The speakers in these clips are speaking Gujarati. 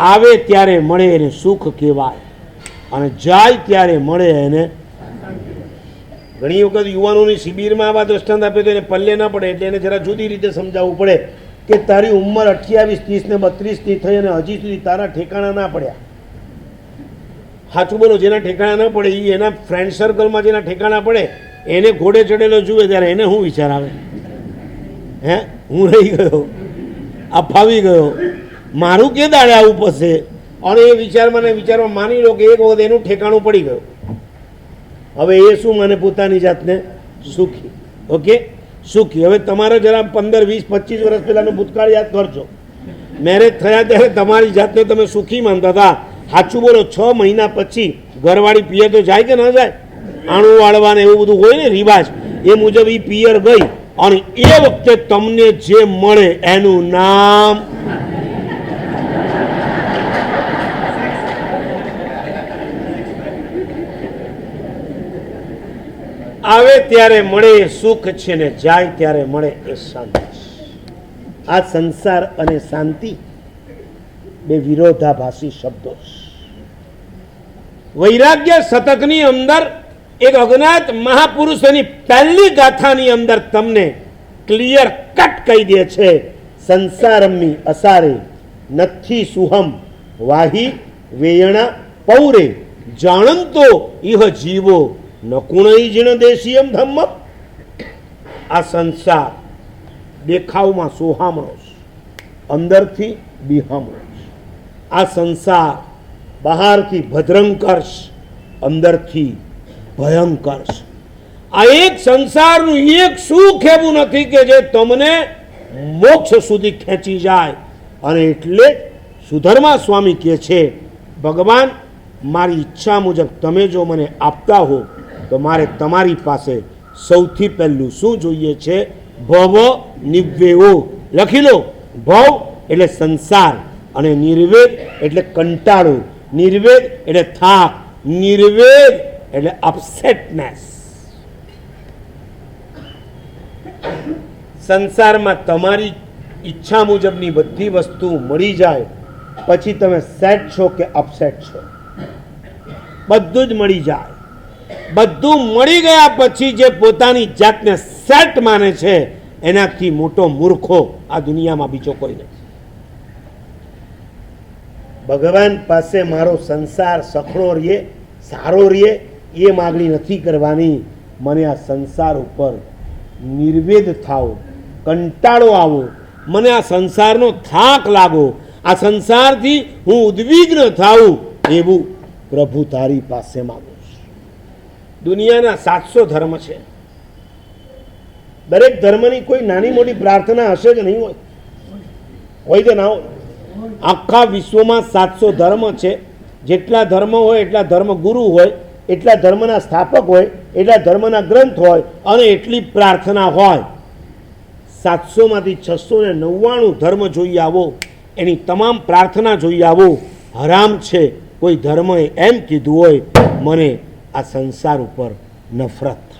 આવે ત્યારે મળે એને સુખ કહેવાય. અને જાય ત્યારે મળે એને ઘણી વખત યુવાનોની શિબિરમાં આવા દ્રષ્ટાંત આપે તો એને પલ્લે ના પડે એટલે એને જરા જુદી રીતે સમજાવવું પડે કે તારી ઉંમર અઠ્યાવીસ, ત્રીસ ને બત્રીસની થઈ અને હજી સુધી તારા ઠેકાણા ના પડ્યા. સાચું બોલો, જેના ઠેકાણા ના પડે એ એના ફ્રેન્ડ સર્કલમાં જેના ઠેકાણા પડે, એને ઘોડે ચડેલો જુએ ત્યારે એને શું વિચાર આવે? હે? હું રહી ગયો. આ ફાવી ગયો. મારું કે દાડે આવું પડશે? અને એ વિચારમાં મને વિચારમાં માની લો કે એક વખત એનું ઠેકાણું પડી ગયું. હવે એ શું મને પોતાની જાતને સુખી. ઓકે? સુખી. હવે તમારે જરા પંદર, વીસ, પચીસ વર્ષ પહેલાંનો ભૂતકાળ યાદ કરજો. મેરેજ થયા ત્યારે તમારી જાતને તમે સુખી માનતા હતા. સાચું બોલો, છ મહિના પછી ઘરવાળી પિયર તો જાય કે ન જાય? આણું વાળવા ને એવું બધું હોય ને રિવાજ. એ મુજબ એ પિયર ગઈ. અને એ વખતે તમને જે મળે એનું નામ આવે ત્યારે મળે એ સુખ છે ને જાય ત્યારે મળે એ શાંતિ આ સંસાર અને શાંતિ બે વિરોધાભાસી શબ્દો વૈરાગ્ય શતકની અંદર એક અજ્ઞાત મહાપુરુષોની પહેલી ગાથાની અંદર તમને ક્લિયર કટ કહી દે છે સંસારમી અસારે નથી સુહમ, વાહી વેયણા પૌરે, જાણંતો ઇહ જીવો. નકુણઈ જીણ દેશીયમ ધમ્મ આ સંસાર દેખાવમાં સોહામણો છે. અંદરથી બિહામણો છે. આ સંસાર બહારથી ભદ્રંકર છે. અંદરથી ભયંકર છે. આ એક સંસારનું એક સુખ એવું નથી કે જે તમને મોક્ષ સુધી ખેંચી જાય. અને એટલે સુધર્મા સ્વામી કહે છે, ભગવાન, મારી ઈચ્છા મુજબ તમે જો મને આપતા હો તો મારે તમારી પાસે સૌથી પહેલું શું જોઈએ છે? ભવ નિવેવો લખી લો. ભવ એટલે સંસાર અને નિર્વેદ એટલે કંટાળો. નિર્વેદ એટલે થાક. નિર્વેદ એટલે અપસેટનેસ સંસારમાં તમારી ઈચ્છા મુજબની બધી વસ્તુ મળી જાય, પછી તમે સેટ છો કે અપસેટ છો? બધું જ મળી જાય. બધું મળી ગયા પછી જે પોતાની જાતને સેટ માને છે, એનાથી મોટો મૂર્ખો આ દુનિયામાં બીજો કોઈ નથી. ભગવાન પાસે મારો સંસાર સખડો રહીએ, સારો રહીએ, એ માગણી નથી કરવાની. મને આ સંસાર ઉપર નિર્વેદ થાવ, કંટાળો આવો. મને આ સંસારનો થાક લાગો. આ સંસારથી હું ઉદ્વિગ્ન થાઉં, એવું પ્રભુ તારી પાસે માગું. દુનિયાના સાતસો ધર્મ છે. દરેક ધર્મની કોઈ નાની મોટી પ્રાર્થના હશે કે નહીં હોય. હોય કે ના હોય? આખા વિશ્વમાં સાતસો ધર્મ છે. જેટલા ધર્મ હોય, એટલા ધર્મ ગુરુ હોય, એટલા ધર્મના સ્થાપક હોય, એટલા ધર્મના ગ્રંથ હોય અને એટલી પ્રાર્થના હોય. સાતસોમાંથી છસો ને નવ્વાણું ધર્મ જોઈ આવો. એની તમામ પ્રાર્થના જોઈ આવો. હરામ છે. કોઈ ધર્મએ એમ કીધું હોય, મને આ સંસાર ઉપર નફરત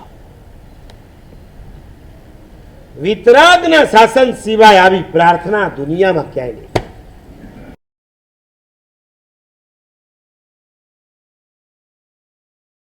વિતરાગના શાસન સિવાય આવી પ્રાર્થના દુનિયામાં ક્યાંય નહીં.